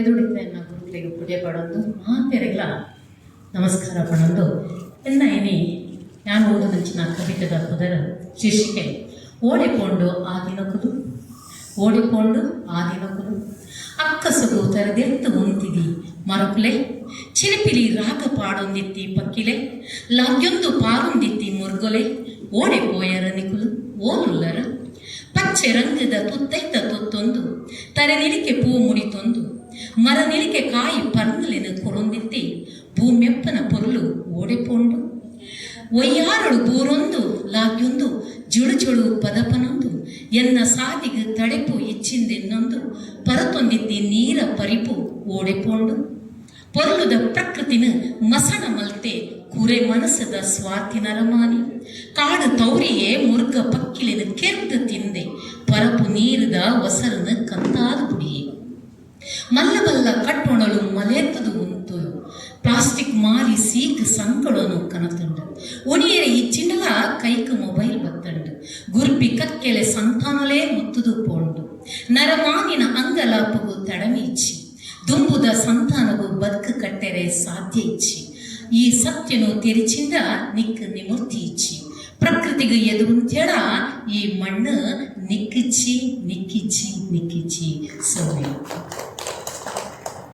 ಎದುಡಿದ್ರೆನ್ನ ಗುರುಗಳಿಗೆ ಪೂಜೆ ಮಾಡೋದು ಮಾತೆರೆಗ್ಲ ನಮಸ್ಕಾರ ಪಡೋದು. ಎಲ್ಲ ಇನಿ ನಾನು ಓದುದಂಚಿನ ಕವಿತದ ಪದರ ಶೀರ್ಷಿಕೆ. ಓಡಿಕೊಂಡು ಆ ದಿನಕುದು ಓಡಿಕೊಂಡು ಆ ದಿನಕುದು ಅಕ್ಕಸಗು ತರದೆತ್ತು ಉಂತಿದಿ ಮರಪುಲೆ ಚಿಲಿಪಿಲಿ ರಾಗ ಪಾಡೊಂದಿತ್ತಿ ಪಕ್ಕಿಲೆ. ಲಾಗ್ಯೊಂದು ಪಾರೊಂದಿತ್ತಿ ಮುರುಗೊಲೆ. ಓಡಿಪೋಯರ ನಿಕುಲು ಓಲುಲ್ಲರ ಪಚ್ಚೆ ರಂಗದ ತುತ್ತೈತ ತುತ್ತೊಂದು. ತರೆನಿಲಿಕೆ ಪೂ ಮುಡಿತೊಂದು. ನಿಲಿಕೆ ಕಾಯಿ ಪರ್ನಲಿನ ಕೊರೊಂದಿತ್ತಿ ಭೂಮೆಪ್ಪನ ಪೊರುಲು ಓಡಿಪೋಂಡು. ಒಯ್ಯಾರಳು ಬೂರೊಂದು ಲಾಗ್ಯೊಂದು ಜುಳು ಜುಳು ಪದಪನೊಂದು. ಎನ್ನ ಸಾದಿಗೆ ತಡೆಪು ಇಚ್ಚಿಂದೆನ್ನೊಂದು. ಪರತೊಂದಿದ್ದಿ ನೀರ ಪರಿಪು ಓಡಿಪೋಂಡು. ಪೊರುಲುದ ಪ್ರಕೃತಿನ ಮಸಣ ಮಲ್ತೆ, ಕುರೆ ಮನಸ್ಸದ ಸ್ವಾರ್ಥಿನ ರಮಾನಿ ಕಾಡು ತೌರಿಯೇ ಮುರುಗ ಪಕ್ಕಿಲಿನ ಕೆರ್ದು ತಿಂದೆ. ಪರಪು ನೀರದ ಒಸರನ ಮಲ್ಲಬಲ್ಲ ಕಟ್ಟೊಣಲು ಮಲೆತ್ತದು ಉಂತು ಪ್ಲಾಸ್ಟಿಕ್ ಮಾರಿ ಸೀಕ್ ಸಂಕಳನು ಕನತುಂಡು. ಒಣಿಯರೆ ಈ ಚಿನ್ನಲ ಕೈಕ ಮೊಬೈಲ್ ಬತ್ತಂಡು. ಗುರ್ಪಿ ಕಕ್ಕೆಲೆ ಸಂತಾನಲೇ ಮುತ್ತುದು ಪೋಂಡು. ನರಮಾನಿನ ಅಂಗಲಾಪಗು ತಡಮೀಚಿ. ದುಂಬುದ ಸಂತಾನವು ಬದುಕು ಕಟ್ಟೆರೆ ಸಾಧ್ಯ ಇಚ್ಚಿ. ಈ ಸತ್ಯನು ತೆರಿಚಿಂದ ನಿಕ್ಕ ನಿಮೂರ್ತಿ ಇಚ್ಚಿ. ಪ್ರಕೃತಿಗೆ ಎದುರುಂತ್ಯಡ ಈ ಮಣ್ಣು ನಿಕ್ಕಿಚ್ಚಿ ನಿಕ್ಕಿಚ್ಚಿ ನಿಕ್ಕಿಚಿ. ಸೌಮ್ಯ.